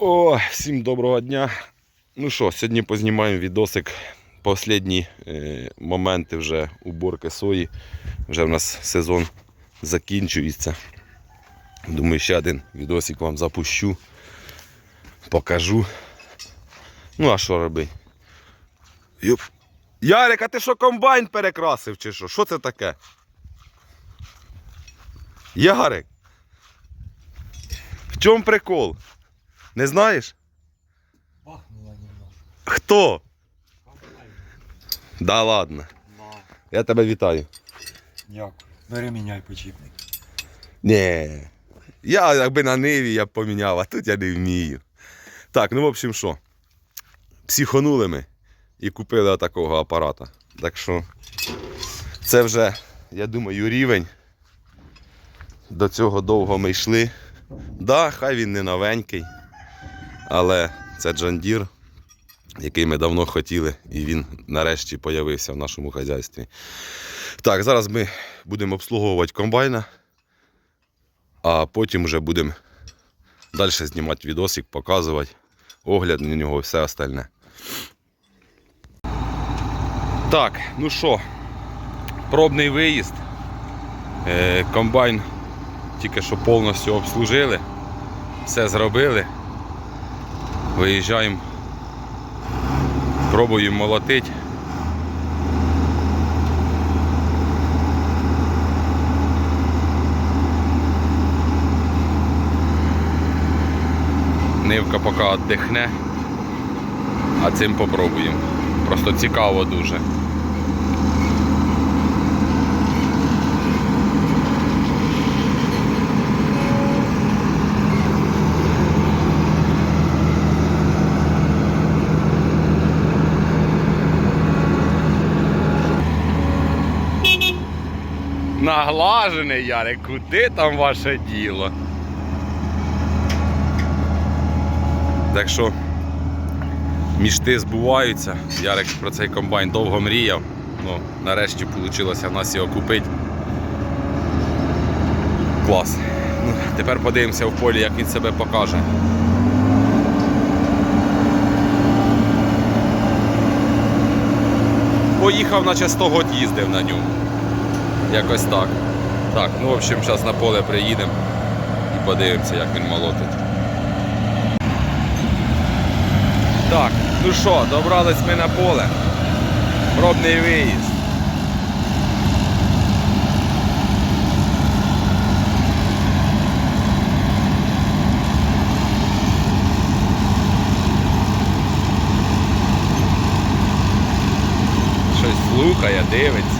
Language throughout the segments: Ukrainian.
О, всім доброго дня. Ну що, сьогодні познімаємо відосик. Последні е, моменти вже уборки сої. Вже в нас сезон закінчується. Думаю, ще один відосик вам запущу. Покажу. Ну, а що робити? Юп. Ярик, а ти що комбайн перекрасив чи що? Що це таке? Ярик. В чому прикол? Не знаєш? Пахнуло немножко. Хто? Да ладно. Да. Я тебе вітаю. Дякую. Переміняй почіпник. Ні. Я якби на ниві я б поміняв, а тут я не вмію. Так, ну в общем що. Психонули ми і купили такого апарата. Так що це вже, я думаю, рівень. До цього довго ми йшли. Да, хай він не новенький, але це Джандір, який ми давно хотіли, і він нарешті появився в нашому хазяйстві. Так, зараз ми будемо обслуговувати комбайна, а потім вже будемо далі знімати відосик, показувати, огляд на нього і все остальне. Так, ну що, пробний виїзд. Е, комбайн тільки що повністю обслужили, все зробили. Виїжджаємо, пробуємо молотити. Нивка поки віддихне, а цим попробуємо. Просто цікаво дуже. Наглажений, Ярик, куди там ваше діло? Так що мішти збуваються. Ярик про цей комбайн довго мріяв. Ну, нарешті вийшло нас його купити. Клас. Ну, тепер подивимося в полі, як він себе покаже. Поїхав, наче 100 год їздив на ньому. Якось так. Так, ну в общем, зараз на поле приїдемо і подивимося, як він молотить. Так, ну що, добрались ми на поле. Пробний виїзд. Щось слухає, дивиться.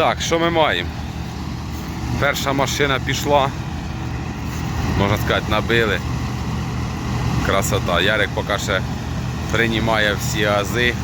Так, що ми маємо? Перша машина пішла. Можна сказати, набили. Красота. Ярик поки ще приймає всі ази.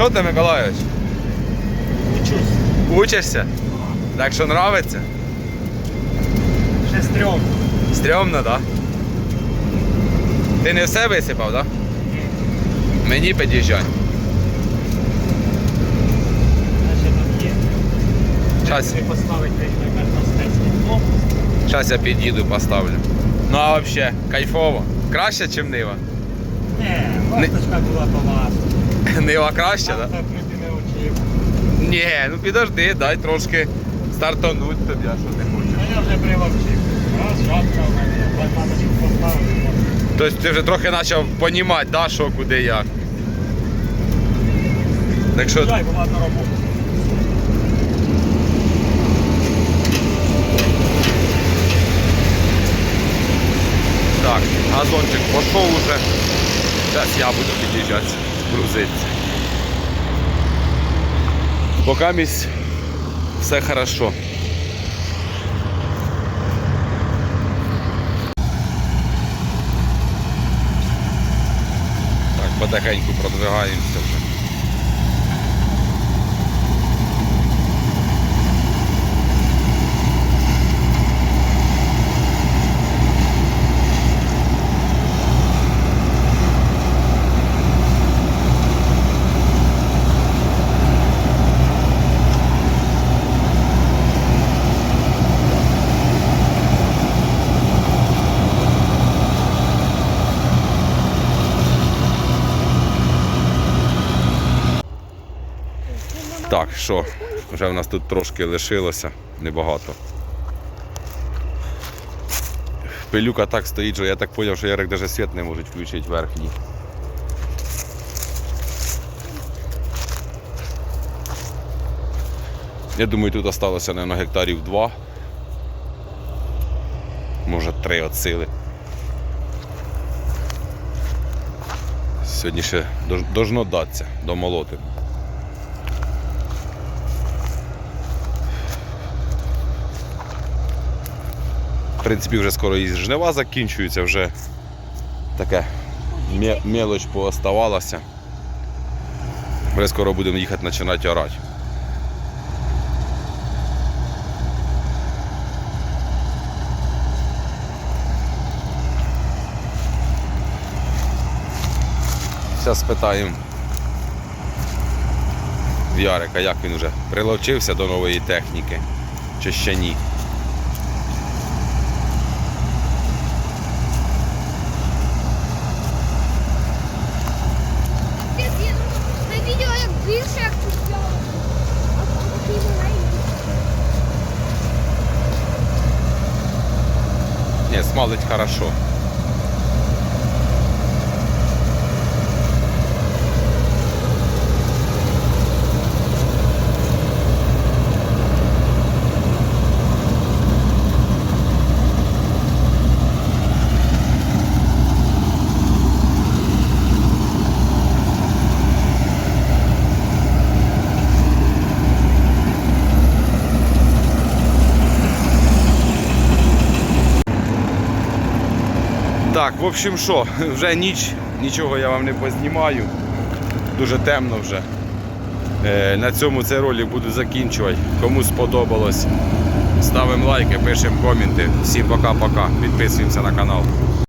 Що ти, Миколайович? Учусь. Учишся? Так що нравиться? Ще стрьом. Стрьомно, так? Да? Ти не все висипав, так? Да? Мені під'їжджай. Щас, блок. я під'їду, поставлю. Ну а взагалі, кайфово. Краще, ніж нива. Не, ласточка була по вас. Нива краще, так? Да? Не. Ні, ну підожди, дай трошки стартануть тобі, а що ти хочеш. Я вже приловчив. Раз, шапка в мене, батаночку поставив. Тобто ти вже трохи почав розуміти, да, що, куди, як. Так що Жай, була на роботу. так, газончик пішов уже. Зараз я буду під'їжджати, грузитися. Поки місць все хорошо. Так, потихеньку продвигаємося вже. Так, що, вже в нас тут трошки лишилося, небагато. Пилюка так стоїть, що я так зрозумів, що Ярик навіть світ не може включити верхній. Я думаю, тут залишилося на гектарів 2. Може 3 от сили. Сьогодні ще должно датися, домолотимо. В принципі, вже скоро і жнива закінчуються, вже таке мелоч пооставалася. Вже скоро будемо їхати починати орати. Зараз спитаємо Ярика, як він вже приловчився до нової техніки, чи ще ні. Ти відео як більше, як тут Такий маленький. Ні, хорошо. Так, в общем, що, вже ніч, нічого я вам не познімаю. Дуже темно вже. Е, на цьому цей ролик буду закінчувати. Кому сподобалось, ставимо лайки, пишемо коменти. Всім пока-пока. Підписуємося на канал.